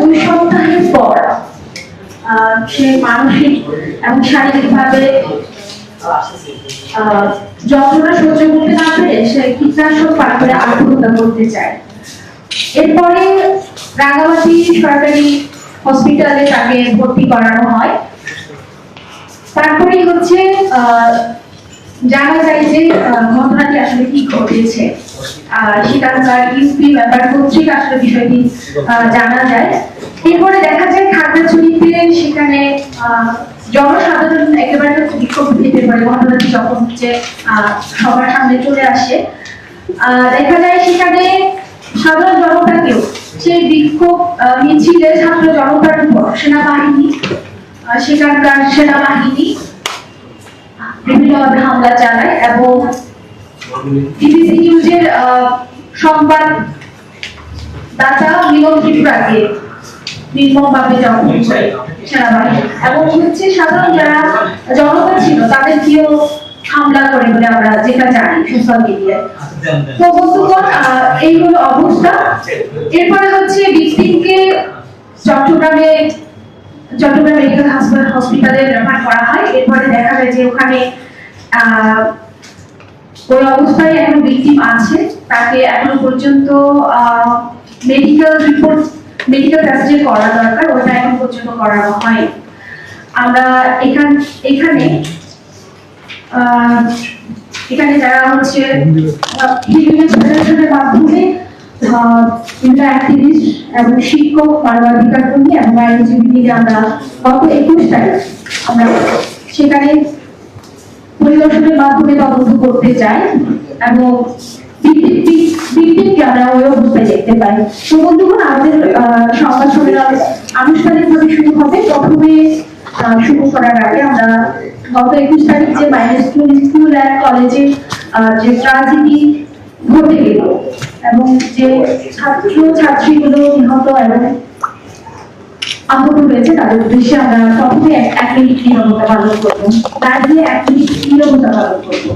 দুই সপ্তাহের পর সে মানসিক এবং শারীরিকভাবে যন্ত্রণা সহ্য করতে না পেরে সে কীটনাশক পান করে আত্মহত্যা করতে চায়। এরপরে রাঙামাটি সরকারি হসপিটালে তাকে ভর্তি করানো হয়। তারপরেই হচ্ছে জানা যায় যে ঘটনাটি আসলে কি ঘটেছে। সেখানকার ইউপি ব্যাপার কর্তৃক আসলে বিষয়টি জানা যায়। এরপরে দেখা যায় খাগড়াছড়িতে সেখানে জনসাধারণ একেবারে বিক্ষোভ দিতে পারে ঘটনাটি যখন হচ্ছে সবার সামনে চলে আসে। দেখা যায় সেখানে সাধারণ জনতাকেও সেই বিক্ষোভ মিছিলে ছাত্র জনতার উপর সেনাবাহিনী সেখানকার সেনাবাহিনী বিভিন্নভাবে হামলা চালায় এবং বিবিসি নিউজের আহ, সংবাদ দাতা মিলন ত্রিপুরাকে নির্মমভাবে এবং হচ্ছে সাধারণ যারা জনতা ছিল তাদেরকেও হামলা করে বলে আমরা যেটা জানি সোশ্যাল মিডিয়ায়। তো বন্ধুগণ এই হলো অবস্থা। এরপরে হচ্ছে ভিকটিমকে চট্টগ্রামে চট্টগ্রাম মেডিকেল হাসপাতাল হসপিটালে রেফার করা হয়। এরপরে দেখা যায় যে ওখানে আহ, ওই অবস্থায় এখন ভিকটিম আছে। তাকে এখনও পর্যন্ত মেডিকেল রিপোর্ট মেডিকেল টেস্ট করা দরকার। ওটা এখন পর্যন্ত করানো হয় আমরা এখান, এখানে এখানে যারা হচ্ছে, বিভিন্ন ফেডারেশনের মাধ্যমে এবং শিক্ষক আমরা গত একুশ তারিখ আমরা সেখানে পরিদর্শনের মাধ্যমে তদন্ত করতে চাই এবং বন্ধুগণ আমাদের আহ, সংবাদ শুরু হবে। প্রথমে শুরু করার আগে আমরা গত একুশ তারিখ যে স্কুল যে গেল এবং যে ছাত্র নিহত এবং আন্দোলন রয়েছে তাদের উদ্দেশ্যে আমরা প্রথমে এক মিনিট নিরবতা পালন করব। দিয়ে এক মিনিট নিরবতা পালন করব।